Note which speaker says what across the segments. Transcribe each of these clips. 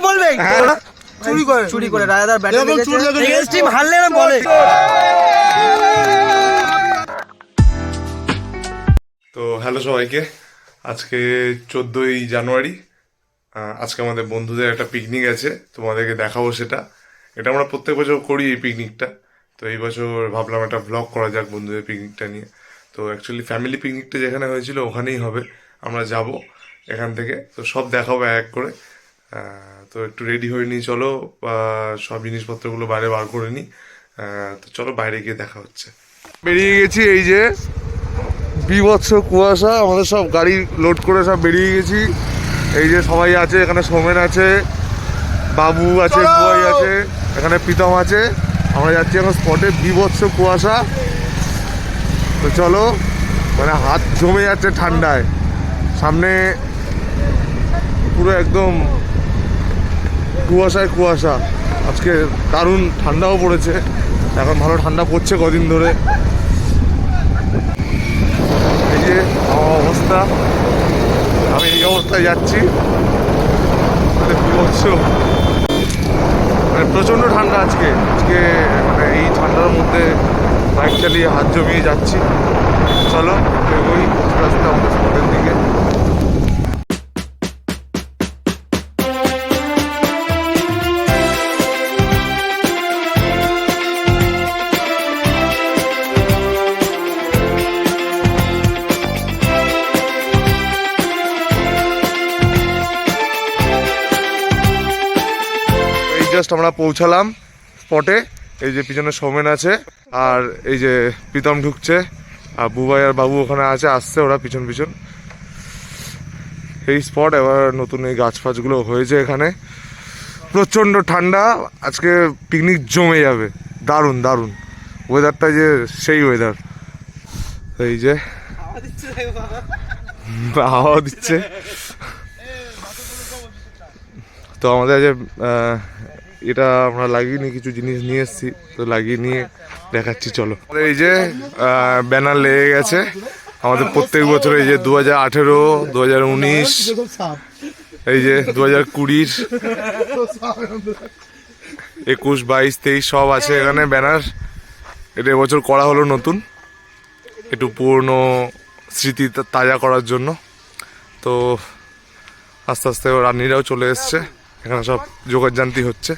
Speaker 1: বলবে।
Speaker 2: হ্যাঁ।
Speaker 1: চুরি করে চুরি রাজাদার টিম হারলে বলে।
Speaker 2: তো হ্যালো সবাইকে আজকে চোদ্দোই জানুয়ারি আজকে আমাদের বন্ধুদের একটা পিকনিক আছে, তোমাদেরকে দেখাবো সেটা। এটা আমরা প্রত্যেক বছর করি এই পিকনিকটা তো এই বছর ভাবলাম একটা ব্লগ করা যাক বন্ধুদের পিকনিকটা নিয়ে। তো অ্যাকচুয়ালি ফ্যামিলি পিকনিকটা যেখানে হয়েছিল ওখানেই হবে, আমরা যাব এখান থেকে। তো সব দেখাবো এক করে। তো একটু রেডি হয়ে নিই, চলো সব জিনিসপত্রগুলো বাইরে বার করে নিই। তো চলো বাইরে গিয়ে দেখা হচ্ছে। বেরিয়ে গেছি এই যে বিভৎস কুয়াশা, আমাদের সব গাড়ি লোড করে সব বেরিয়ে গেছি। এই যে সবাই আছে এখানে সোমেন আছে বাবু আছে বুয়াই আছে এখানে প্রীতম আছে। আমরা যাচ্ছি এখন স্পটে বিভৎস কুয়াশা। তো চলো মানে হাত জমে যাচ্ছে ঠান্ডায়। সামনে পুরো একদম কুয়াশায় কুয়াশা। আজকে দারুণ ঠান্ডাও পড়েছে। এখন ভালো ঠান্ডা পড়ছে কদিন ধরে। এই যে অবস্থা। অবস্থায় যাচ্ছি। মানে বিভৎস মানে প্রচণ্ড ঠান্ডা আজকে। আজকে মানে এই ঠান্ডার মধ্যে বাইক চালিয়ে হাত জমিয়ে যাচ্ছি। চলো আস্তে আস্তে আমাদের আমরা পৌঁছালাম স্পটে। এই যে পিছনে সোমেন আছে, আর এই যে প্রীতম ঢুকছে, আর বুবাই আর বাবু ওখানে আছে, আসছে ওরা পিছন পিছন। এই স্পট, এবার নতুন এই গাছ ফাছগুলো হয়েছে এখানে। প্রচণ্ড ঠান্ডা, আজকে পিকনিক জমে যাবে। দারুণ দারুণ। ওয়েদারটা যে সেই ওয়েদার এই যে, হাওয়া দিচ্ছে। তো আমাদের যে এটা আমরা লাগিয়ে কিছু জিনিস নিয়ে এসেছি, তো লাগিয়ে নিয়ে দেখাচ্ছি, চলো। এই যে ব্যানার লেগে গেছে, আমাদের প্রত্যেক বছর এই যে দু হাজার আঠেরো, দু হাজার উনিশ, এই যে দু হাজার কুড়ির, একুশ, বাইশ, তেইশ, সব আছে এখানে ব্যানার এটা এবছর করা হলো নতুন, একটু পুরনো স্মৃতি তাজা করার জন্য। তো আস্তে আস্তে রান্নিরাও চলে এসছে, এখানে সব যোগাযান্তি হচ্ছে।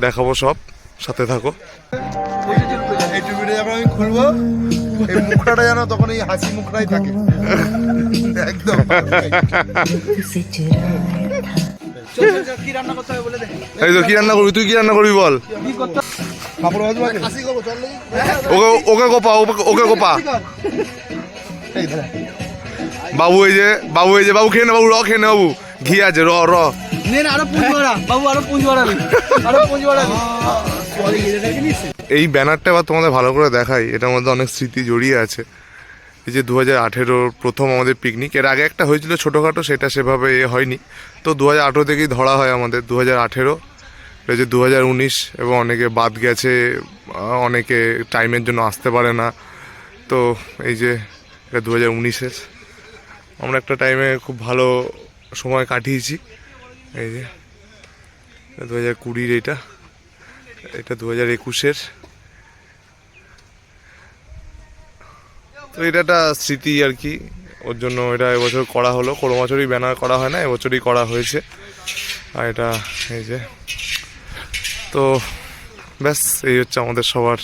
Speaker 2: দেখাবো সব, সাথে থাকো।
Speaker 3: এই খুলবো যেন তখন এই মুখটাই
Speaker 2: এই তো কি রান্না করবি? তুই কি রান্না করবি বল। ওকে ওকে- ওকে কোপা। বাবু এই যে, বাবু এই যে, বাবু খেয়ে নে, বাবু, র, খেয়ে নে, বাবু। ঘি আছে, র র। এই ব্যানারটা এবার তোমাদের ভালো করে দেখাই, এটার মধ্যে অনেক স্মৃতি জড়িয়ে আছে। এই যে দু হাজার প্রথম আমাদের পিকনিক এর আগে একটা হয়েছিল ছোটোখাটো, সেটা সেভাবে এ হয়নি। তো দু হাজার আঠেরো থেকেই ধরা হয় আমাদের দু হাজার আঠেরো। এই যে দু হাজার উনিশ, এবং অনেকে বাদ গেছে অনেকে টাইমের জন্য আসতে পারে না। তো এই যে এটা দু হাজার উনিশের, আমরা একটা টাইমে খুব ভালো সময় কাটিয়েছি। এই যে দু হাজার কুড়ির এটা। এটা দু হাজার একুশের। তো এটা একটা স্মৃতি আর কি। ওর জন্য এটা এবছর করা হলো। কোনো বছরই ব্যানার করা হয় না, এবছরই করা হয়েছে। আর এটা, এই যে। তো ব্যাস, এই হচ্ছে আমাদের সবার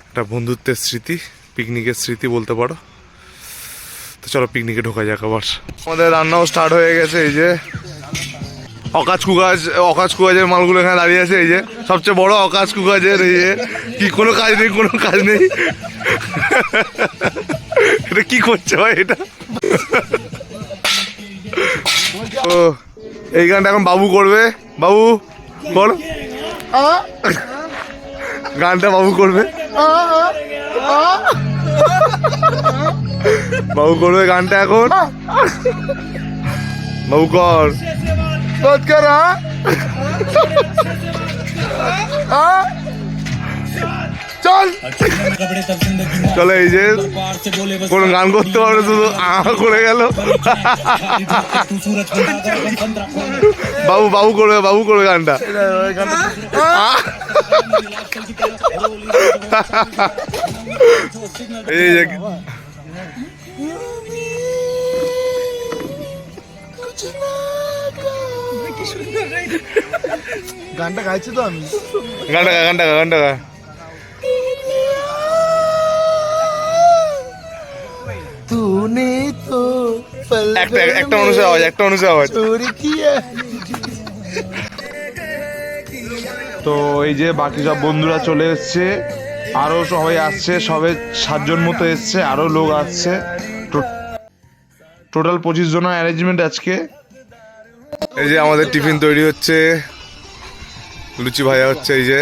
Speaker 2: একটা বন্ধুত্বের স্মৃতি, পিকনিকের স্মৃতি বলতে পারো। তো চলো পিকনিকে ঢোকা যাক আবার। আমাদের রান্নাও স্টার্ট হয়ে গেছে, এই যে। অকাজ কুকাজ অকাজ কুকাজের মালগুলো এখানে দাঁড়িয়ে আছে, এই যে। সবচেয়ে বড় অকাজ কুকাজের এই যে। কি, কোনো কাজ নেই, কোনো কাজ নেই। এটা কি করছে ভাই, এটা? ও, এই গানটা এখন বাবু করবে। বাবু, বল। গানটা বাবু করবে। বাবু করবে গানটা এখন। বাবু কর।
Speaker 3: Баткара, हाँ हाँ
Speaker 2: চল। চলে এই যে কোনো গান করতে পারবে শুধু আ করে গেল। বাবু বাবু করবে বাবু করবে গানটা। এই
Speaker 3: গানটা গাইছি তো আমি।
Speaker 2: গানটা গা, গানটা গা, গানটা গা।
Speaker 3: তূনে তো
Speaker 2: একটা একটা মানুষের আওয়াজ একটা মানুষের আওয়াজ
Speaker 3: চোরি কিয়া
Speaker 2: তো এই যে বাকি সব বন্ধুরা চলে এসছে আরও সবাই আসছে সবে সাতজন মতো এসছে আরও লোক আসছে। টোটাল পঁচিশ জন অ্যারেঞ্জমেন্ট আজকে। এই যে আমাদের টিফিন তৈরি হচ্ছে। লুচি ভাজা হচ্ছে এই যে।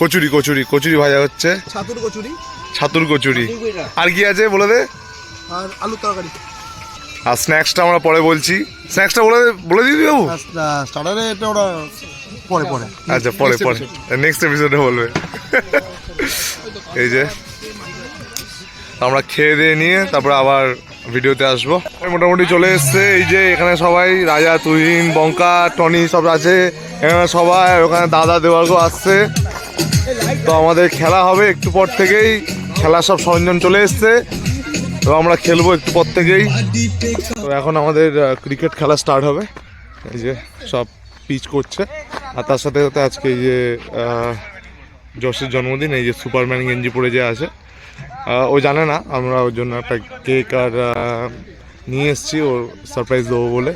Speaker 2: কচুরি কচুরি কচুরি ভাজা হচ্ছে।
Speaker 3: ছাতুর কচুরি।
Speaker 2: ছাতুর কচুরি। আর কি আছে বলে দে?
Speaker 3: আর আলু তরকারি।
Speaker 2: আর স্ন্যাক্সটা আমরা পরে বলছি। স্ন্যাক্সটা বলে বলে দিবি বাবু?
Speaker 3: স্টার্টারে এটা ওরা পরে পরে।
Speaker 2: আচ্ছা পরে পরে। নেক্সট এপিসোডে বলবে। এই যে। আমরা খেয়ে দিয়ে নিয়ে তারপরে আবার ভিডিওতে আসব। মোটামুটি চলে এসছে। এই যে এখানে সবাই, রাজা, তুহিন, বঙ্কা, টনি সব আছে। এখানে সবাই ওখানে দাদা দেওয়ার্গ আসছে। তো আমাদের খেলা হবে একটু পর থেকেই। খেলার সব সরঞ্জাম চলে এসছে। তো আমরা খেলব একটু পর থেকেই। তো এখন আমাদের ক্রিকেট খেলা স্টার্ট হবে। এই যে সব পিচ করছে। আর তার সাথে সাথে আজকে এই যে যশের জন্মদিন, এই যে সুপারম্যান গেঞ্জি পরে যে আছে। ও জানে না, আমরা ওর জন্য একটা কেক আর নিয়ে এসেছি, ওর সারপ্রাইজ দেবো বলে।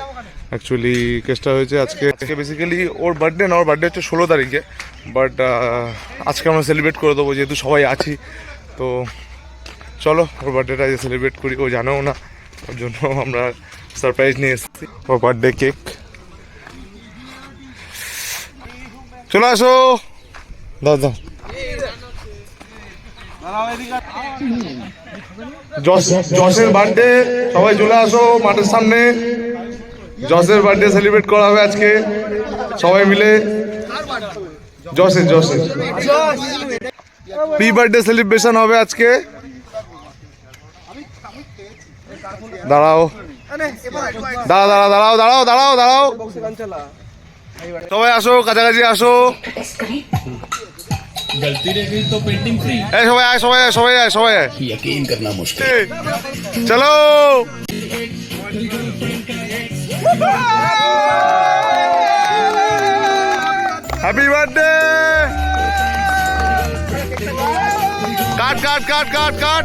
Speaker 2: অ্যাকচুয়ালি কেসটা হয়েছে আজকে। আজকে বেসিক্যালি ওর বার্থডে না, ওর বার্থডে হচ্ছে ষোলো তারিখে। বাট আজকে আমরা সেলিব্রেট করে দেবো, যেহেতু সবাই আছি। তো চলো, ওর বার্থডেটা সেলিব্রেট করি, ও জানেও না, ওর জন্য আমরা সারপ্রাইজ নিয়ে এসেছি। ওর বার্থডে কেক চলে আসো। দাও দাও। যশ বার্থডে সবাই চলে আসো মাঠের সামনে। যশের বার্থডে সেলিব্রেট করা হবে আজকে। সবাই মিলে। যশের যশের প্রি বার্থডে সেলিব্রেশন হবে আজকে। দাঁড়াও। দাঁড়াও দাঁড়াও দাঁড়াও দাঁড়াও দাঁড়াও দাঁড়াও। সবাই আসো, কাছাকাছি আসো।
Speaker 4: गलती रह गई तो पेंटिंग फ्री
Speaker 2: ऐसा होया ऐसा
Speaker 4: यकीन करना मुश्किल।
Speaker 2: चलो। हैप्पी बर्थडे काट काट काट काट काट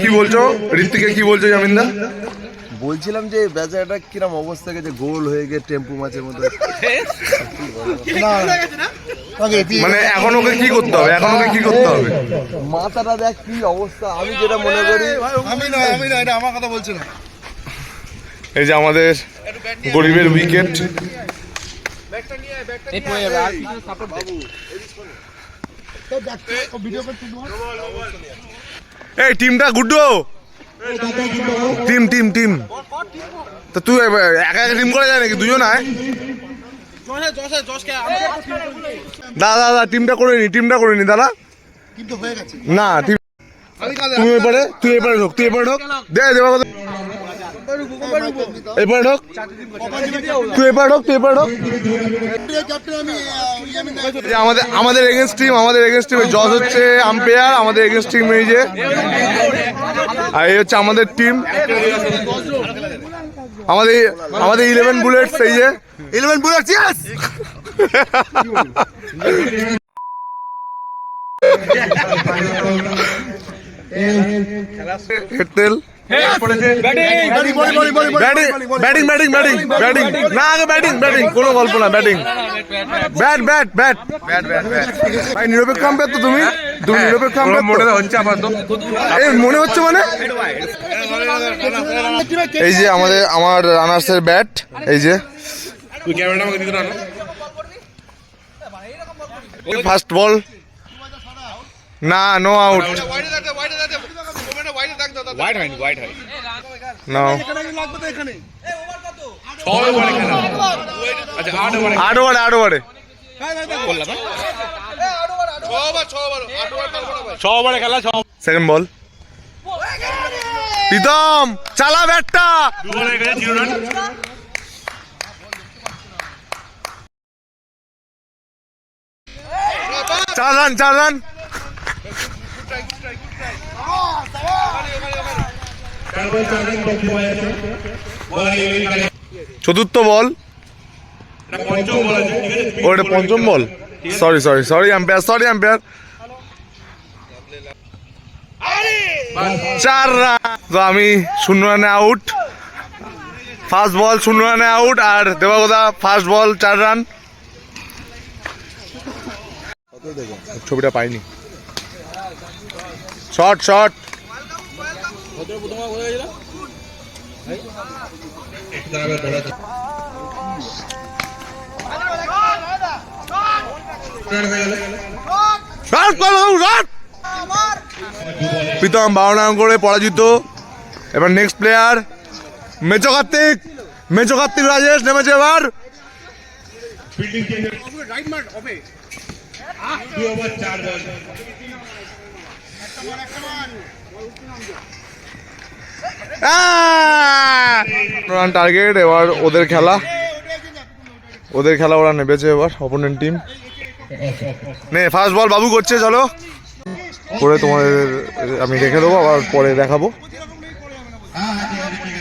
Speaker 2: কি বলছো? ঋত্বিকে কি বলছো জামিনদা
Speaker 3: বলছিলাম যে বেচারাটা কিরম অবস্থা গেছে গোল হয়ে গিয়ে টেম্পু মাছের মধ্যে
Speaker 2: মানে এখন ওকে কি করতে হবে? এখন ওকে কি করতে হবে?
Speaker 3: মাথাটা দেখ কি অবস্থা আমি যেটা মনে করি আমি নয় আমি নয় এটা আমার কথা বলছি না।
Speaker 2: এই যে আমাদের গরিবের উইকেট এই টিমটা গুড্ডু। Team team team. তো তুই একা একা টিম করা যায় নাকি? দুজন আয়। দাদা দাদা টিমটা করে নি টিমটা করে নি দাদা। না টিম তুই এবারে তুই এবারে ঢোক তুই এবারে ঢোক। দে দেবা এবারে ঢোক। তুই এবারে ঢোক তুই এবারে ঢোক। আমাদের আমাদের এগেনস্ট টিম আমাদের এগেনস্ট টিমে জজ হচ্ছে আম্পায়ার আমাদের এগেনস্ট টিম এই যে আর এই হচ্ছে আমাদের টিম আমাদের আমাদের ইলেভেন বুলেটস এই যে।
Speaker 3: Eleven bullet yes
Speaker 2: হেডতেল batting batting batting batting batting না আগে ব্যাটিং ব্যাটিং কোনো গল্প না batting bat bat bat
Speaker 3: bat bat bat
Speaker 2: ভাই নিরপেক্ষ আম্পায়ার তো তুমি? তুমি নিরপেক্ষ আম্পায়ার মনে হচ্ছে আপাতত এই মনে হচ্ছে মানে? এই যে আমাদের আমার রানার্সের ব্যাট এই যে। ফার্স্ট বল না নো আউট নাও। আট ওভারে আট ওভারে সেকেন্ড বল প্রীতম চালা ব্যাটটা। চার রান চার রান চতুর্থ বল? ওটা পঞ্চম ball? Sorry sorry sorry umpire sorry umpire চার রান তো আমি শূন্য রানে আউট ফার্স্ট বল শূন্য রানে আউট আর দেবাগদা ফার্স্ট বল চার রান ছবিটা পাইনি। শর্ট শর্ট প্রীতম বারো রান করে পরাজিত। এবার নেক্সট প্লেয়ার মেচো কার্তিক। মেচো কার্তিক রাজেশ নেমেছে এবার। রান টার্গেট এবার ওদের খেলা। ওদের খেলা ওরা নেবেছে এবার অপোনেন্ট টিম নে ফার্স্ট বল বাবু করছে, চলো। করে তোমাদের, আমি রেখে দেবো, আবার পরে দেখাবো।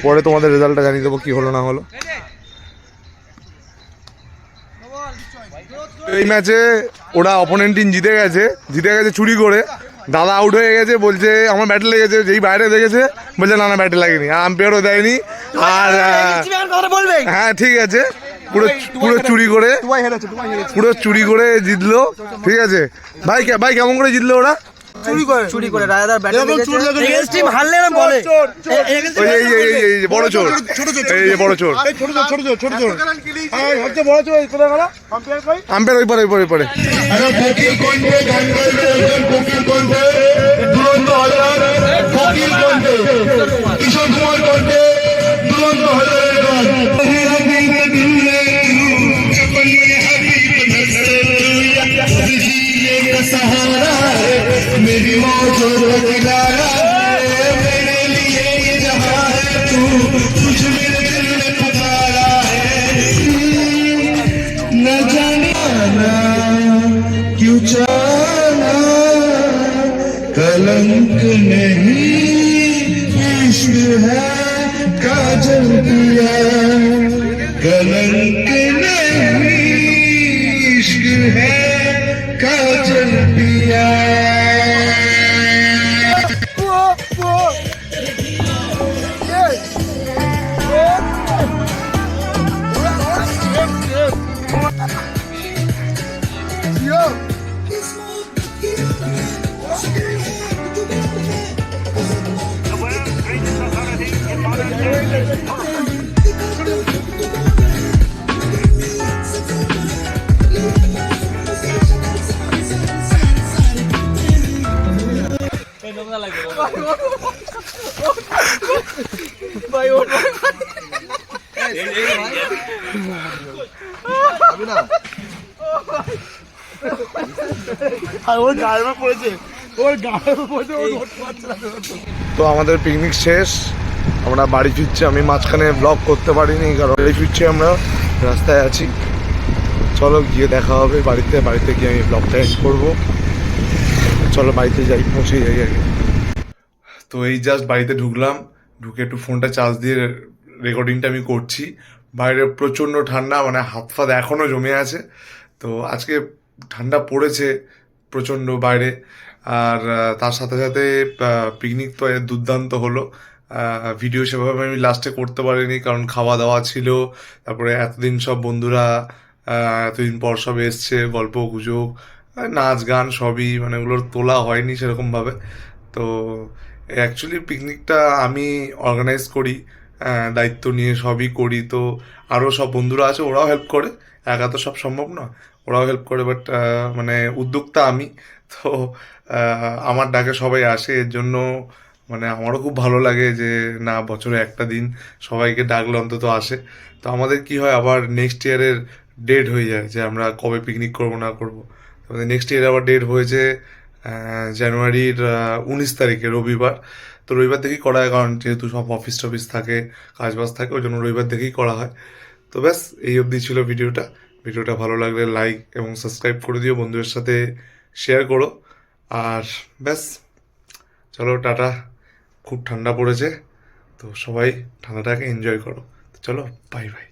Speaker 2: পরে তোমাদের রেজাল্টটা জানিয়ে দেবো কি হলো, না হলো। এই ম্যাচে ওরা অপোনেন্ট টিম জিতে গেছে জিতে গেছে চুরি করে। দাদা আউট হয়ে গেছে বলছে আমার ব্যাটে লেগেছে যেই বাইরে দেখেছে বলছে না না ব্যাটে লাগেনি আম্পেয়ারও দেয়নি। আর হ্যাঁ ঠিক আছে। পুরো পুরো চুরি করে পুরো চুরি করে জিতলো ঠিক আছে। ভাই ভাই কেমন করে জিতলো ওরা?
Speaker 1: চুরি করে চুরি করে রাজাদার ব্যাটে লেগেছে টিম হারলে না বলে
Speaker 2: ওই যে এই যে- এই যে- এই যে বড় চোর এই যে বড় চোর আম্পায়ার ওই পারে ওই পারে ওই পারে
Speaker 5: ফকির কণ্ঠে গান গাইবে ফকির কণ্ঠে দুরন্ত হাজার ফকির কণ্ঠে কিশোর কুমার কণ্ঠে দুরন্ত হাজারের গান सहारा किनारा है मेरे लिए जहाँ है तू तुझ मेरे दिल में पुकारा है न जाना क्यों जाना कलंक नहीं इश्क है काजल पिया कलंक नहीं, इश्क है।
Speaker 2: তো আমাদের পিকনিক শেষ। আমরা বাড়ি ফিরছি আমি মাঝখানে ব্লগ করতে পারিনি কারণ বাড়ি ফিরছি আমরা রাস্তায় আছি। চলো গিয়ে দেখা হবে বাড়িতে বাড়িতে গিয়ে আমি ব্লগটা এড করব। চলো বাড়িতে যাই পৌঁছে যাই আগে তো এই জাস্ট বাড়িতে ঢুকলাম, ঢুকে একটু ফোনটা চার্জ দিয়ে রেকর্ডিংটা আমি করছি। বাইরে প্রচণ্ড ঠান্ডা মানে হাত ফাত এখনও জমে আছে। তো আজকে ঠান্ডা পড়েছে প্রচণ্ড বাইরে। আর তার সাথে সাথে পিকনিক তো দুর্দান্ত হলো। ভিডিও সেভাবে আমি লাস্টে করতে পারিনি, কারণ খাওয়া দাওয়া ছিল। তারপরে এতদিন সব বন্ধুরা এতদিন পর সব এসছে গল্প গুজব নাচ গান সবই মানে ওগুলোর তোলা হয়নি সেরকমভাবে। তো অ্যাকচুয়ালি পিকনিকটা আমি অর্গানাইজ করি দায়িত্ব নিয়ে সবই করি। তো আরও সব বন্ধুরা আছে, ওরাও হেল্প করে। একা তো সব সম্ভব না ওরাও হেল্প করে বাট মানে উদ্যোক্তা আমি। তো আমার ডাকে সবাই আসে। এর জন্য মানে আমারও খুব ভালো লাগে যে, না, বছরে একটা দিন সবাইকে ডাকলে অন্তত আসে। তো আমাদের কি হয়, আবার নেক্সট ইয়ারের ডেট হয়ে যায় যে, আমরা কবে পিকনিক করব, না করব। আমাদের নেক্সট ইয়ার আবার ডেট হয়েছে জানুয়ারির উনিশ তারিখে, রবিবার। তো রবিবার থেকেই করা হয়, কারণ যেহেতু সব অফিস টফিস থাকে, কাজবাজ থাকে, ওই জন্য রবিবার থেকেই করা হয়। তো ব্যাস, এই অবধি ছিল ভিডিওটা। ভিডিওটা ভালো লাগলে লাইক এবং সাবস্ক্রাইব করে দিও, বন্ধুদের সাথে শেয়ার করো। আর ব্যাস, চলো, টাটা। খুব ঠান্ডা পড়েছে, তো সবাই ঠান্ডাটাকে এনজয় করো। তো চলো বাই বাই